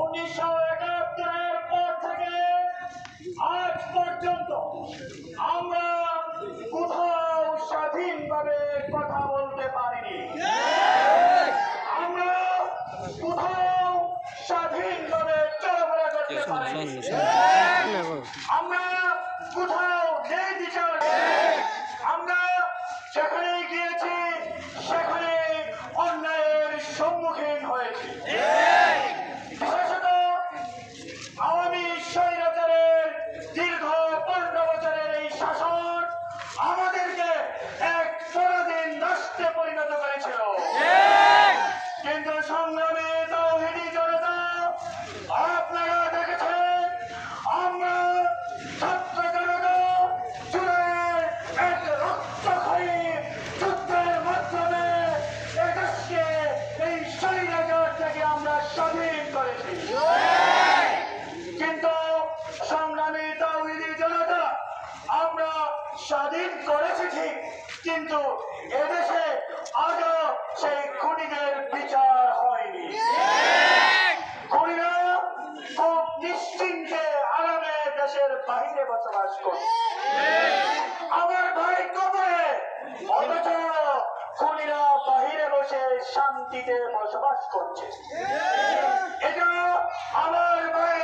উনিশশো একাত্তরের পর থেকে আজ পর্যন্ত আমরা কোথাও স্বাধীনভাবে কথা বলতে পারিনি। আমরা কোথাও স্বাধীনভাবে চলাফেরা করতে পারিনি। আমরা কোথাও নেই বিচার। আমরা সেখানে গিয়েছি সেখানে অন্যায়ের সম্মুখীন হয়েছি। স্বাধীন করেছি ঠিক, কিন্তু এদেশে আজও সেই খুনিদের বিচার হয়নি। খুনিরা খুব নিশ্চিন্তে আরামে দেশের বাহিরে বসবাস করে। আমার ভাই কবরে, অথচ খুনিরা বাহিরে বসে শান্তিতে বসবাস করছে। এটা আমার ভাইয়ের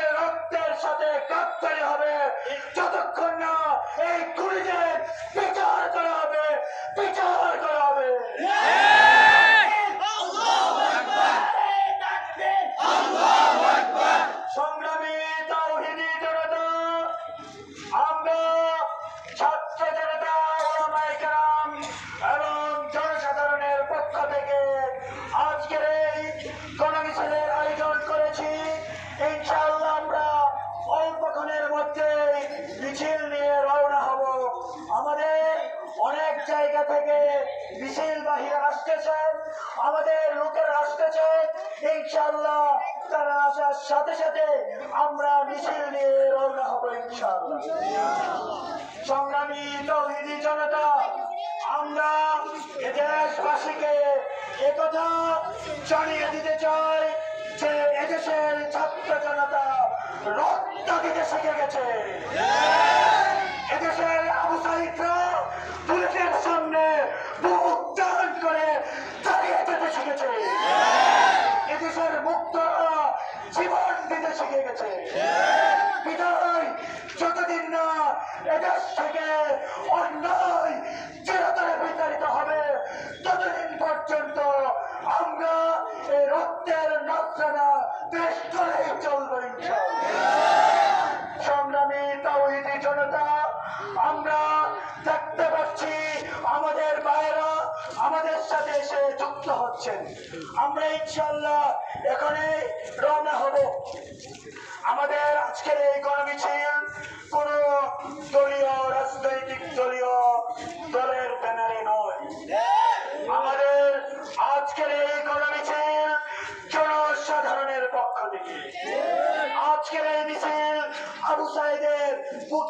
জায়গা থেকে মিছিল বাহিরে আসতেছেন আমাদের লোকের আসতেছেন ইনশাআল্লাহ তারা আসার সাথে সাথে আমরা মিছিল নিয়ে রওনা হব, ইনশাআল্লাহ। সংগ্রামী তৌহিদি জনতা, আমরা দেশবাসীকে একথা জানিয়ে দিতে চাই যে এদেশের ছাত্র জনতা রক্ত দিতে শিখে গেছে। এদেশের আবু সাইদরা পুলিশের সামনে Lord. আমাদের সাথে এসে যুক্ত হচ্ছেন। আমরা ইনশাল্লাহ এখানে রওনা হব। আমাদের আজকের এই গণমিছিল কোন দলীয় রাজনৈতিক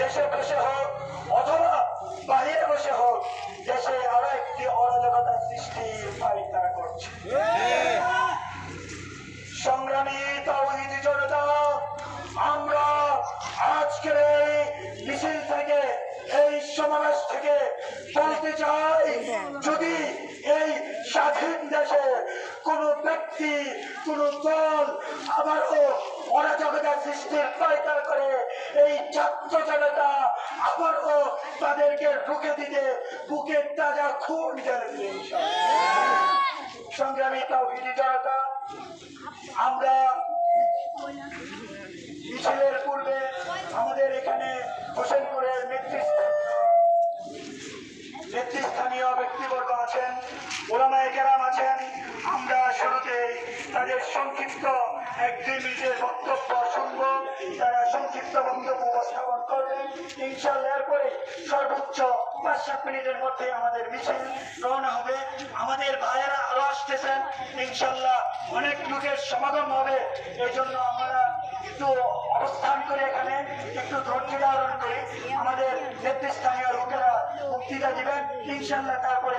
দেশে বসে হোক অথবা বাহিরে বসে হোক, দেশে আরও একটি অরাজকতা সৃষ্টির ফাইল তারা করছে। সংগ্রামী জনতা, আমরা আজকের এই মিছিল থেকে, এই সমাবেশ থেকে বলতে চাই, যদি এই স্বাধীন দেশে কোন ব্যক্তি, কোন দল আবারও অরাজকতা সৃষ্টির এই ছাত্র জনতা তাদেরকে রুখে দিতে বুকের তাজা খুন সংগ্রামী জনতা, আমরা মিছিলের পূর্বে আমাদের এখানে হোসেনপুরের নেতৃত্ব নেতৃস্থানীয় ব্যক্তিবর্গ আছেন, ওলামায় কেরাম আছেন। আমরা শুরুতেই তাদের সংক্ষিপ্ত এক দুই মিনিটের বক্তব্য শুনব, তারা সংক্ষিপ্ত বক্তব্য উপস্থাপন করবেন ইনশাল্লাহ এরপরে সর্বোচ্চ পাঁচ, সাত মিনিটের মধ্যে আমাদের মিছিল রওনা হবে। আমাদের ভাইয়েরা আরও আসতেছেন। ইনশাল্লাহ অনেক লোকের সমাগম হবে। এই জন্য আমরা একটু অবস্থান করে এখানে একটু ধৈর্য ধারণ করি আমাদের নেতৃস্থানীয় লোকেরা বক্তৃতা দিবেন। ইনশাল্লাহ তারপরে